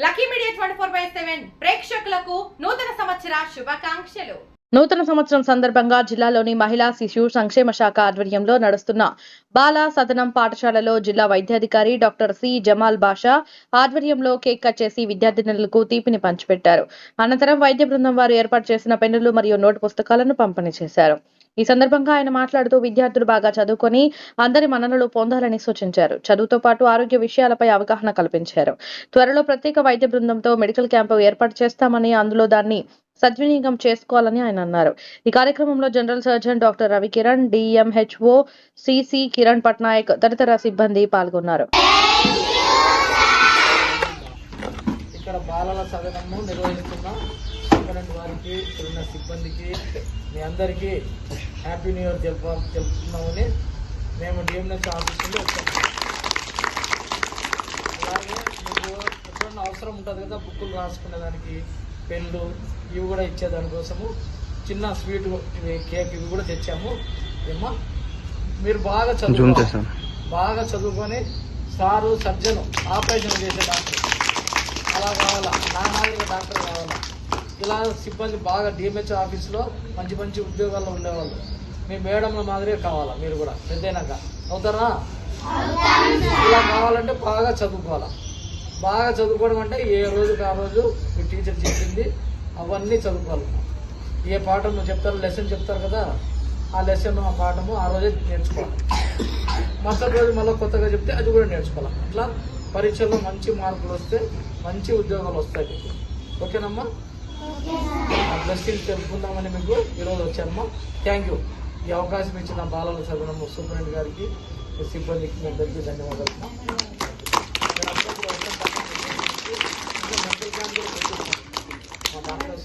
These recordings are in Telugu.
Lucky Media twenty four by seven ప్రేక్షకులకు నూతన సంవత్సర శుభాకాంక్షలు. నూతన సంవత్సరం సందర్భంగా జిల్లాలోని మహిళా శిశు సంక్షేమ శాఖ ఆధ్వర్యంలో నడుస్తున్న బాల సదనం పాఠశాలలో జిల్లా వైద్యాధికారి డాక్టర్ సి జమాల్ బాషా ఆధ్వర్యంలో కేక్ కట్ చేసి విద్యార్థినులకు తీపిని పంచిపెట్టారు. అనంతరం వైద్య బృందం వారు ఏర్పాటు చేసిన పెన్నులు మరియు నోటు పుస్తకాలను పంపిణీ చేశారు. ఈ సందర్భంగా ఆయన మాట్లాడుతూ విద్యార్థులు బాగా చదువుకొని అందరి మన్ననలు పొందాలని సూచించారు. చదువుతో పాటు ఆరోగ్య విషయాలపై అవగాహన కల్పించారు. త్వరలో ప్రత్యేక వైద్య బృందంతో మెడికల్ క్యాంపు ఏర్పాటు చేస్తామని అందులో దాన్ని సద్వినియోగం చేసుకోవాలని ఆయన అన్నారు. ఈ కార్యక్రమంలో general surgeon doctor Ravikiran DMHO CC Kiran Patnaik తదితర సిబ్బంది పాల్గొన్నారు. ఇక్కడ బాలల సదనము నిర్వహిస్తున్న. సూపరింటెండెంట్ వారికి ఉన్న సిబ్బందికి మీ అందరికీ హ్యాపీ న్యూ ఇయర్ తెలుప తెలుపుతున్నామని మేము డిఎంఎస్ ఆఫీస్ నుండి వచ్చాము అలాగే మీకు ఎప్పుడన్నా అవసరం ఉంటుంది కదా బుక్కులు రాసుకునే దానికి పెన్లు ఇవి కూడా ఇచ్చే దానికోసము చిన్న స్వీట్ ఇవి కేక్ ఇవి కూడా తెచ్చాము. ఏమ్మా మీరు బాగా చదువుకోవాలి బాగా చదువుకొని సారు సర్జను ఆపరేషన్ చేసే డాక్టర్. అలా కావాలా? నా మాదిరిగా డాక్టర్ కావాలా? ఇలా సిబ్బంది బాగా డిఎంహెచ్ ఆఫీస్లో మంచి మంచి ఉద్యోగాల్లో ఉండేవాళ్ళు. మీ మేడంల మాదిరే కావాలా మీరు కూడా? పెద్దయినాక అవుతారా? ఇలా కావాలంటే బాగా చదువుకోవాలా. బాగా చదువుకోవడం అంటే ఏ రోజుకి ఆ రోజు మీ టీచర్ చెప్పింది అవన్నీ చదువుకోవాలి. ఏ పాఠం చెప్తారు లెసన్ చెప్తారు కదా ఆ లెసన్ ఆ పాఠము ఆ రోజే నేర్చుకోవాలి. మరుసటి రోజు మళ్ళీ కొత్తగా చెప్తే అది కూడా నేర్చుకోవాలి. అట్లా పరీక్షల్లో మంచి మార్కులు వస్తే మంచి ఉద్యోగాలు వస్తాయి. మీకు ఓకేనమ్మా? బ్లెస్సింగ్ తెలుపుకుందామని మీకు ఈరోజు వచ్చానమ్మా థ్యాంక్ యూ ఈ అవకాశం ఇచ్చిన బాలల సదనము సూపరింటెండెంట్ గారికి మీ సిబ్బందికి మీ అందరికీ ధన్యవాదాలు.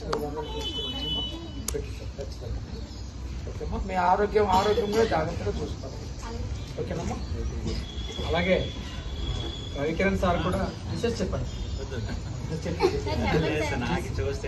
కూడా ఓకేమ్మా మీ ఆరోగ్యం ఆరోగ్యంగా జాగ్రత్తగా చూసుకోవాలి ఓకేనమ్మా? అలాగే రవికిరణ్ సార్ కూడా విషెస్ చెప్పండి. చెప్పి నాకు చూస్తే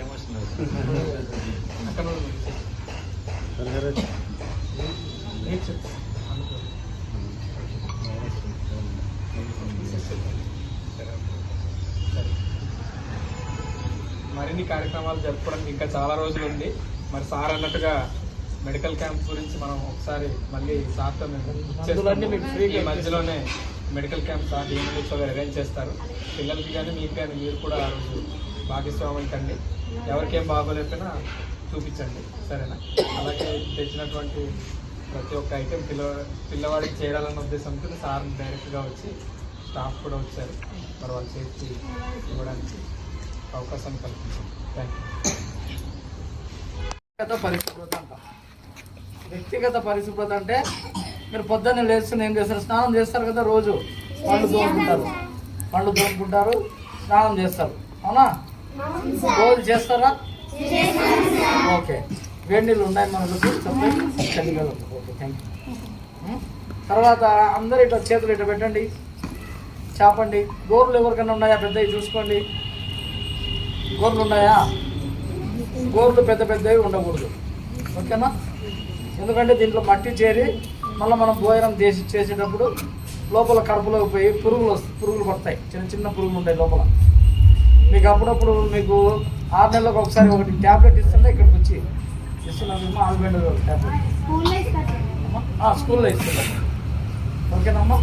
మరిన్ని కార్యక్రమాలు జరుపుకోవడానికి ఇంకా చాలా రోజులు ఉంది. మరి సార్ అన్నట్టుగా మెడికల్ క్యాంప్ గురించి మనం ఒకసారి మళ్ళీ సార్తో మేము మధ్యలోనే medical camps sir DMHO arrange చేస్తారు. పిల్లలకి కానీ మీకు కానీ మీరు కూడా ఆ రోజు భాగస్వామ్యం కండి. ఎవరికేం బాగోలేకపోయినా చూపించండి. సరేనా? అలాగే తెచ్చినటువంటి ప్రతి ఒక్క ఐటెం పిల్ల పిల్లవాడికి చేయాలన్న ఉద్దేశంతో సార్ డైరెక్ట్గా వచ్చి స్టాఫ్ కూడా వచ్చారు. మరి వాళ్ళ సేఫ్టీ ఇవ్వడానికి అవకాశం కల్పించాం థ్యాంక్ యూ వ్యక్తిగత పరిశుభ్రత అంట. వ్యక్తిగత పరిశుభ్రత అంటే మీరు పొద్దున్నే లేస్తున్న ఏం చేస్తారు స్నానం చేస్తారు కదా రోజు. పండు తోముకుంటారు పండు తోముకుంటారు స్నానం చేస్తారు. అవునా? రోజు చేస్తారా? ఓకే. వేడి నీళ్ళు ఉన్నాయి మనకు చెప్పండి. చలిగా ఓకే థ్యాంక్ యూ తర్వాత అందరు ఇట్లా చేతులు ఇట్లా పెట్టండి. చేపండి. గోర్లు ఎవరికైనా ఉన్నాయా? పెద్దవి చూసుకోండి. గోర్లు ఉన్నాయా? గోర్లు పెద్ద పెద్దవి ఉండకూడదు. ఓకేనా? ఎందుకంటే దీంట్లో మట్టి చేరి మళ్ళీ మనం భోజనం చేసి చేసేటప్పుడు లోపల కడుపులోకి పోయి పురుగులు వస్తాయి పురుగులు పడతాయి. చిన్న చిన్న పురుగులు ఉంటాయి లోపల. మీకు అప్పుడప్పుడు మీకు ఆరు నెలలకు ఒకసారి ఒకటి ట్యాబ్లెట్ ఇస్తుంటే ఇక్కడికి వచ్చి ఇస్తున్నామేమో ఆల్బెండ్ ట్యాబ్లెట్ స్కూల్లో ఇస్తున్నారు ఓకేనమ్మా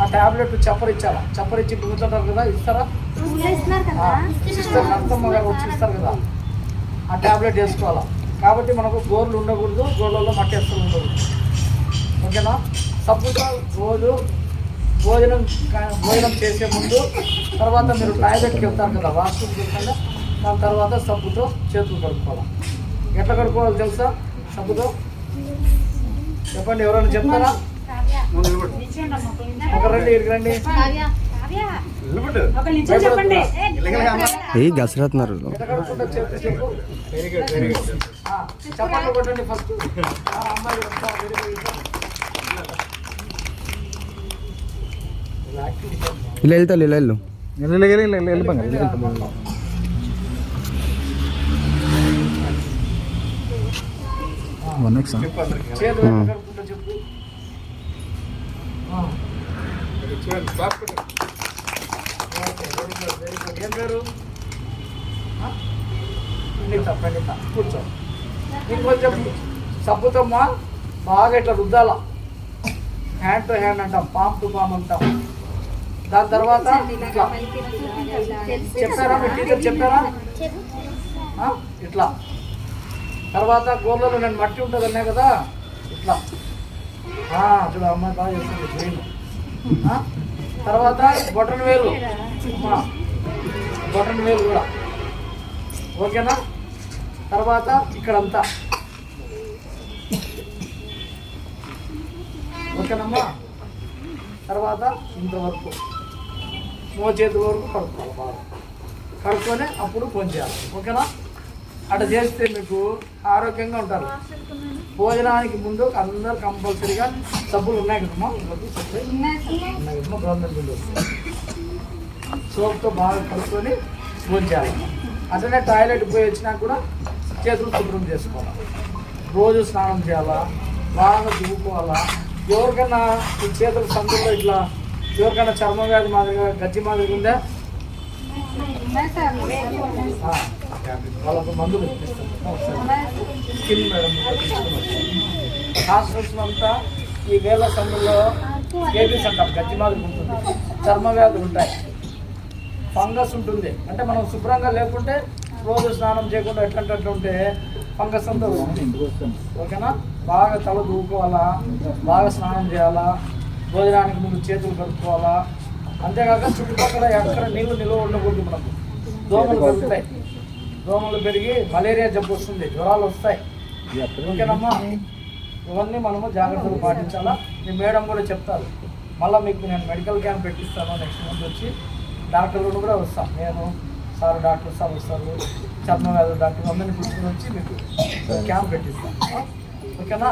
ఆ ట్యాబ్లెట్ చప్పరి ఇచ్చారా చప్పరి ఇచ్చి కూర్చుంటారు కదా ఇస్తారా? సిస్టర్ అర్థమ్మ గారు వచ్చి ఇస్తారు కదా. ఆ ట్యాబ్లెట్ వేసుకోవాలా? కాబట్టి మనకు గోర్లు ఉండకూడదు గోర్లలో మట్టి అస్సలు ఉండకూడదు. ఓకేనా సబ్బుతో రోజు భోజనం భోజనం చేసే ముందు తర్వాత మీరు టాయిలెట్కి వెళ్తారు కదా వాష్రూమ్కి వెళ్తారా? దాని తర్వాత సబ్బుతో చేతులు కడుక్కోవాలి. ఎట్లా కడుక్కోవాలో తెలుసా? సబ్బుతో. చెప్పండి ఎవరైనా చెప్తారా? ఒక రండి ఇక్కడికి రండి. చెప్పండి. ఏ గసరత్నారు చెప్పు చెప్పు వెరీ గుడ్ వెరీ గుడ్ చప్పట్లు కొట్టండి ఫస్ట్ అమ్మాయి చెప్తా వెరీ గుడ్ ఇలా వెళ్తారు ఇలా వెళ్ళు వన్ ఎక్స్ చేతులు ఎట్లా కడుక్కుంటారు చెప్పు ఆ. చూడండి క్లాస్ పెట్టండి ఓకే వెరీ గుడ్ వెరీ ఏం పేరు ఆ? పండిత పండిత కూర్చో ఇంకొంచెం సబ్బుతమ్మా బాగా ఇట్లా రుద్దాల. హ్యాండ్ టు హ్యాండ్ అంటాం పామ్ టు పామ్ అంటాం. దాని తర్వాత చెప్పారా మీ టీచర్ చెప్పారా? ఇట్లా. తర్వాత గోర్లలో నేను మట్టి ఉంటుంది అన్నా కదా? ఇట్లా. చూడు అమ్మాయి బాగా చేస్తుంది ఆ? తర్వాత బొటన్ వేలు. బొటన్ వేలు కూడా. ఓకేనా? తర్వాత ఇక్కడంతా. ఓకేనమ్మా? తర్వాత ఇంతవరకు. మో చేతుల వరకు కడుక్కోవాలి. బాగా కడుక్కొని అప్పుడు చేయాలి. ఓకేనా? అట్లా చేస్తే మీకు ఆరోగ్యంగా ఉంటారు. భోజనానికి ముందు అందరు కంపల్సరీగా సబ్బులు ఉన్నాయి కదమ్మా? ఉన్నాయి. కదమ్మా గవర్నమెంట్ బిల్లు సోప్తో బాగా కలుపుకొని భోజనం చేయాలి. అట్లనే టాయిలెట్ పోయి వచ్చినా కూడా చేతులు శుభ్రం చేసుకోవాలి. రోజు స్నానం చేయాలా? బాగా దువ్వుకోవాలా? ఎవరికైనా చేతుల సందుల్లో ఇట్లా ఎవరికైనా చర్మ వ్యాధి మాదిరిగా గజ్జి మాదిరిగా ఉందా? వాళ్ళకు మందులు స్కిన్ మేడం హాస్పిటల్స్ అంతా ఈ వేల సమయంలో ఏబీస్ అంటాం గజ్జి మాదిరి ఉంటుంది. చర్మ వ్యాధులు ఉంటాయి. ఫంగస్ ఉంటుంది. అంటే మనం శుభ్రంగా లేకుంటే రోజు స్నానం చేయకుండా ఎట్లాంటి అట్లా ఉంటే ఫంగస్ అంతా ఓకేనా? బాగా తల దూకోవాలా? బాగా స్నానం చేయాలా? భోజనానికి ముందు చేతులు కడుక్కోవాలా? అంతేకాక చుట్టుపక్కల ఎక్కడ నీళ్ళు నిల్వ ఉండకూడదు మనకు. దోమలు పెరుగుతాయి దోమలు పెరిగి మలేరియా జబ్బు వస్తుంది. జ్వరాలు వస్తాయి. ఓకేనమ్మా? ఇవన్నీ మనము జాగ్రత్తలు పాటించాలా? మీ మేడం కూడా చెప్తారు. మళ్ళీ మీకు నేను మెడికల్ క్యాంప్ పెట్టిస్తాను. నెక్స్ట్ మంత్ వచ్చి డాక్టర్లు కూడా వస్తాం. నేను సార్ డాక్టర్ సార్ వస్తారు. చర్మ వ్యాధుల డాక్టర్ అందరినీ కూర్చొని వచ్చి మీకు క్యాంప్ పెట్టిస్తాం. ఓకేనా?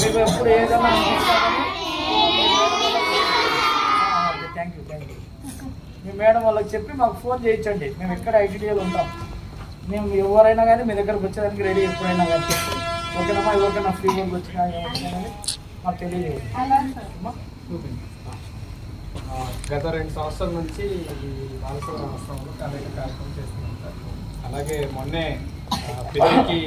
మీకు ఎప్పుడు ఏదైనా థ్యాంక్ యూ థ్యాంక్ యూ మీ మేడం వాళ్ళకి చెప్పి మాకు ఫోన్ చేయించండి. మేము ఎక్కడ ఐటీడీఏలో ఉంటాం. మేము ఎవరైనా కానీ మీ దగ్గరకు వచ్చేదానికి రెడీ ఎప్పుడైనా కానీ ఓకేనమ్మా? ఎవరికైనా ఫ్రీ వర్క్ వచ్చినా ఏమొచ్చినా మాకు తెలియజేయండి. గత రెండు సంవత్సరాల నుంచి ఈ బాలసభ ఆశ్రమంలో కార్యక్రమం చేస్తున్నాం సార్ అలాగే మొన్నే పిల్లలకి